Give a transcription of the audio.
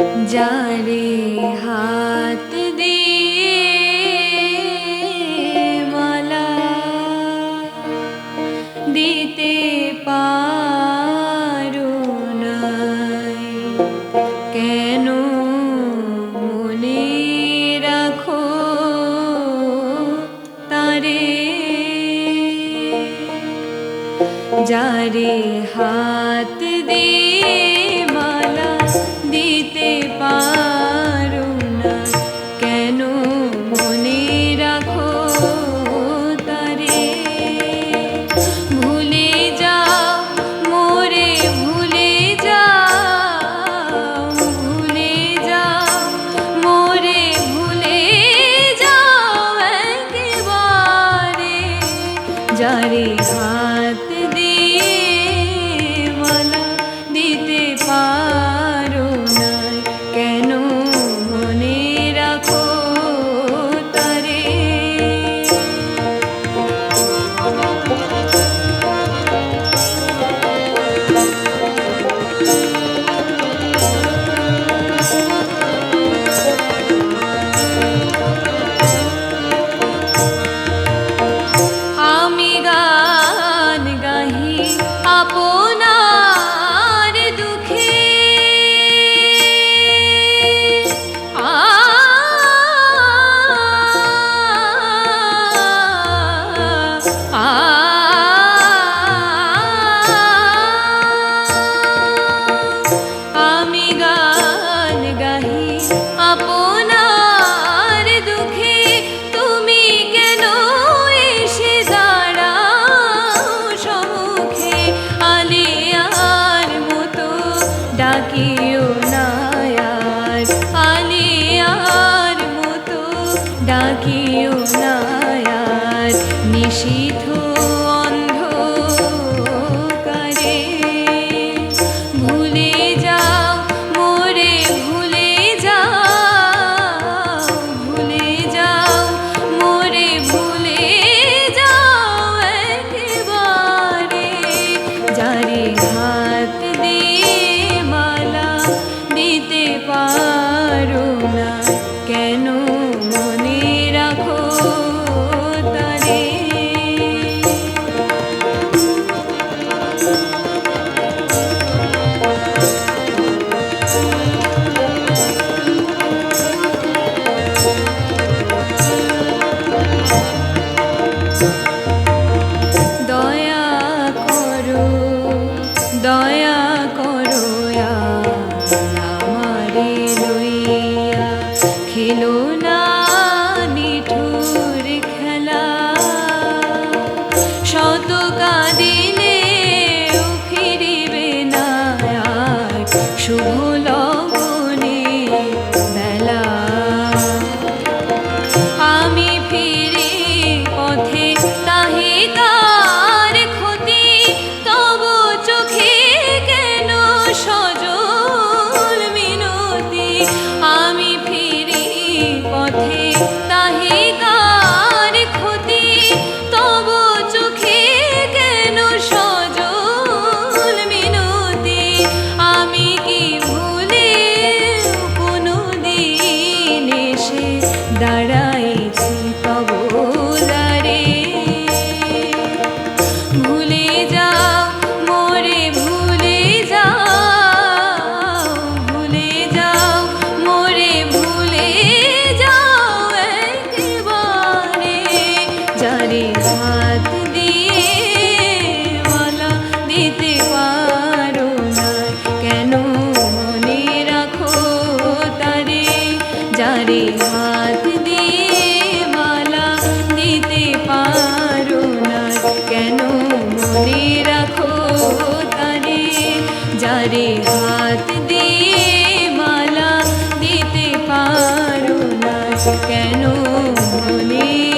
জারে হাত দে মালা দিতে পারো নাই। কেন মনে রাখো তারে? যারে হাত দিয়ে দিতে পার। No. দয়া তোমারে হাত দেওয়ালা দিতে পারো না। কেন মনে রাখো তারে? যারে হাত দেওয়ালা দিতে পারো না। কেন মনে